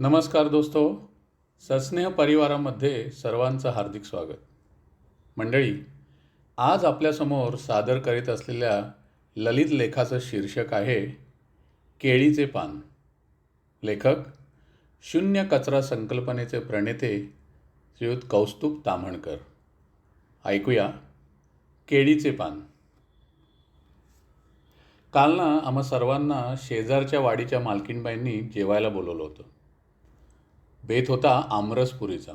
नमस्कार दोस्तो. सस्नेह परिवारामध्ये सर्वांचं हार्दिक स्वागत. मंडळी आज आपल्यासमोर सादर करीत असलेल्या ललित लेखाचं शीर्षक आहे केळीचे पान. लेखक शून्य कचरा संकल्पनेचे प्रणेते श्रीयुत कौस्तुभ ताम्हणकर. ऐकूया केळीचे पान. काल ना आम्हा सर्वांना शेजारच्या वाडीच्या मालकीणबाईंनी जेवायला बोलवलं होतं. बेत होता आमरसपुरीचा.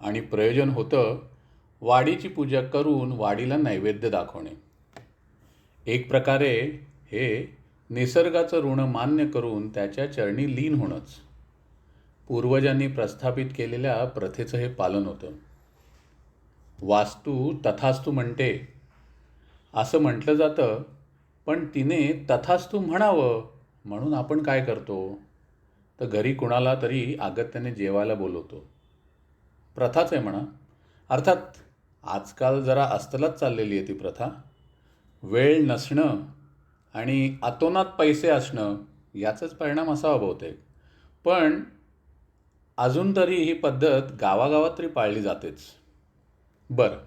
आणि प्रयोजन होतं वाडीची पूजा करून वाडीला नैवेद्य दाखवणे. एक प्रकारे हे निसर्गाचं ऋण मान्य करून त्याच्या चरणी लीन होणंच. पूर्वजांनी प्रस्थापित केलेल्या प्रथेचं हे पालन होतं. वास्तू तथास्तू म्हणते. असं म्हटलं जातं पण तिने तथास्तू म्हणावं म्हणून आपण काय करतो? तर घरी कुणाला तरी अगत्याने जेवायला बोलवतो. प्रथाच आहे म्हणा. अर्थात आजकाल जरा अस्तलाच चाललेली आहे ती प्रथा. वेळ नसणं आणि अतोनात पैसे असणं याचाच परिणाम असावा बहुतेक. पण अजून तरी ही पद्धत गावागावात तरी पाळली जातेच. बरं.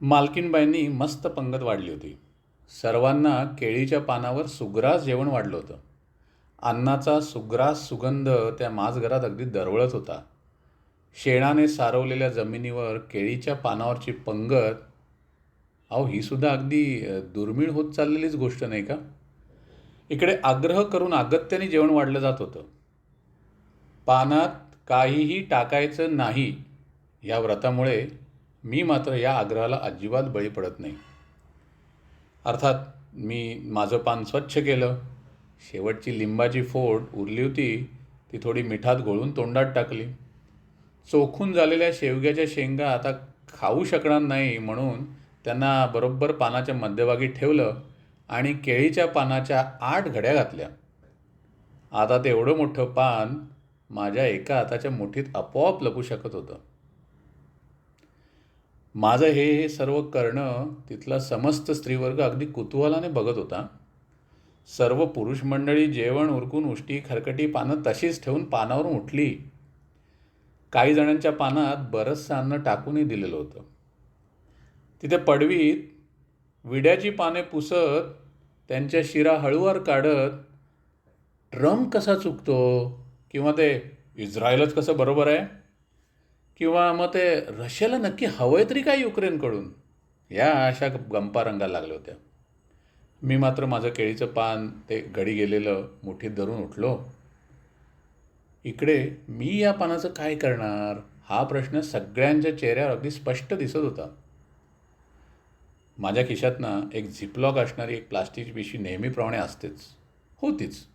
मालकीनबाईंनी मस्त पंगत वाढली होती. सर्वांना केळीच्या पानावर सुग्रास जेवण वाढलं होतं. अन्नाचा सुग्रास सुगंध त्या माझघरात अगदी दरवळत होता. शेणाने सारवलेल्या जमिनीवर केळीच्या पानावरची पंगत. अहो ही सुद्धा अगदी दुर्मिळ होत चाललेलीच गोष्ट नाही का? इकडे आग्रह करून अगत्याने जेवण वाढलं जात होतं. पानात काहीही टाकायचं नाही या व्रतामुळे मी मात्र या आग्रहाला अजिबात बळी पडत नाही. अर्थात मी माझं पान स्वच्छ केलं. शेवटची लिंबाची फोड उरली होती ती थोडी मिठात घोळून तोंडात टाकली. चोखून झालेल्या शेवग्याच्या शेंगा आता खाऊ शकणार नाही म्हणून त्यांना बरोबर पानाच्या मध्यभागी ठेवलं आणि केळीच्या पानाच्या आठ घड्या घातल्या. आता ते एवढं मोठं पान माझ्या एका हाताच्या मुठीत आपोआप लपू शकत होतं. माझं हे हे सर्व करणं तिथला समस्त स्त्रीवर्ग अगदी कुतूहलाने बघत होता. सर्व पुरुष मंडळी जेवण उरकून उष्टी खरकटी पानं तशीच ठेवून पानावरून उठली. काही जणांच्या पानात बरंचसं अन्न टाकूनही दिलेलं होतं. तिथे पडवीत विड्याची पाने पुसत त्यांच्या शिरा हळूवार काढत ट्रम्प कसा चुकतो? किंवा ते इस्रायलच कसं बरोबर आहे? किंवा मग ते रशियाला नक्की हवंय तरी काय युक्रेनकडून? या अशा गंपा रंगायला लागल्या होत्या. मी मात्र माझं केळीचं पान ते घडी गेलेलं मुठीत धरून उठलो. इकडे मी या पानाचं काय करणार? हा प्रश्न सगळ्यांच्या चेहऱ्यावर अगदी स्पष्ट दिसत होता. माझ्या खिशातनं एक झिपलॉक असणारी एक प्लास्टिकची पिशवी नेहमीप्रमाणे असतेच. होतीच.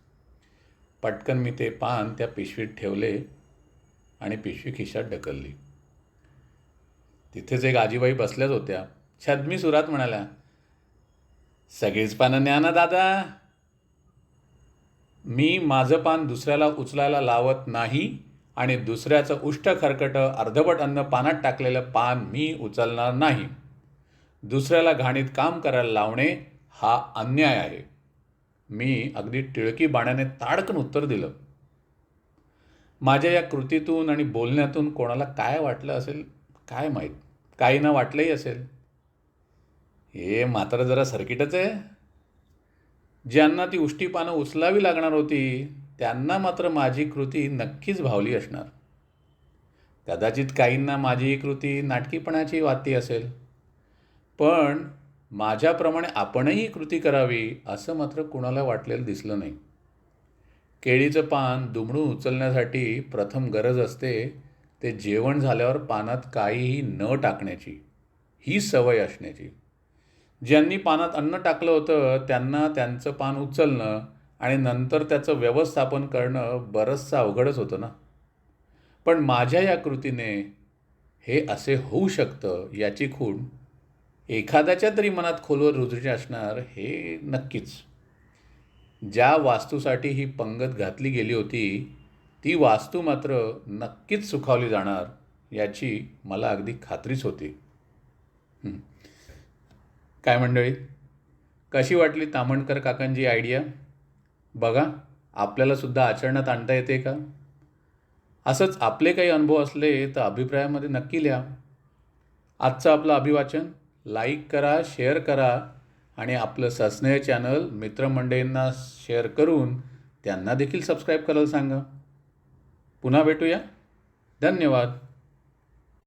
पटकन मी ते पान त्या पिशवीत ठेवले आणि पिशवी खिशात ढकलली. तिथेच एक आजीबाई बसल्याच होत्या. छद्मी सुरात म्हणाल्या सगळीच पानं न्या ना दादा. मी माझं पान दुसऱ्याला उचलायला लावत नाही आणि दुसऱ्याचं उष्ट खरकट अर्धवट अन्न पानात टाकलेलं पान मी उचलणार नाही. दुसऱ्याला घाणीत काम करायला लावणे हा अन्याय आहे. मी अगदी टिळकी बाण्याने ताडकन उत्तर दिलं. माझ्या या कृतीतून आणि बोलण्यातून कोणाला काय वाटलं असेल? काय माहीत? काही ना वाटलंही असेल. हे मात्र जरा सर्किटच आहे. ज्यांना ती उष्टी पानं उचलावी लागणार होती त्यांना मात्र माझी कृती नक्कीच भावली असणार. कदाचित काहींना माझी ही कृती नाटकीपणाची वाटती असेल. पण माझ्याप्रमाणे आपणही कृती करावी असं मात्र कुणाला वाटलेलं दिसलं नाही. केळीचं पान दुमडून उचलण्यासाठी प्रथम गरज असते ते जेवण झाल्यावर पानात काहीही न टाकण्याची ही सवय असण्याची. ज्यांनी पानात अन्न टाकलं होतं त्यांना त्यांचं पान उचलणं आणि नंतर त्याचं व्यवस्थापन करणं बरंचसं अवघडच होतं ना. पण माझ्या या कृतीने हे असे होऊ शकतं याची खूण एखाद्याच्या तरी मनात खोलवर रुजली असणार हे नक्कीच. ज्या वास्तूसाठी ही पंगत घातली गेली होती ती वास्तू मात्र नक्कीच सुखावली जाणार याची मला अगदी खात्रीच होती. काय मंडळी? कशी वाटली तामणकर काकांची आयडिया बघा आपल्यालासुद्धा आचरणात आणता येते का? असंच आपले काही अनुभव असले तर अभिप्रायामध्ये नक्की लिहा. आजचं आपलं अभिवाचन लाईक करा शेअर करा आणि आपलं सस्नेह चॅनल मित्रमंडळींना शेअर करून त्यांना देखील सबस्क्राईब करायला सांगा. पुन्हा भेटूया. धन्यवाद.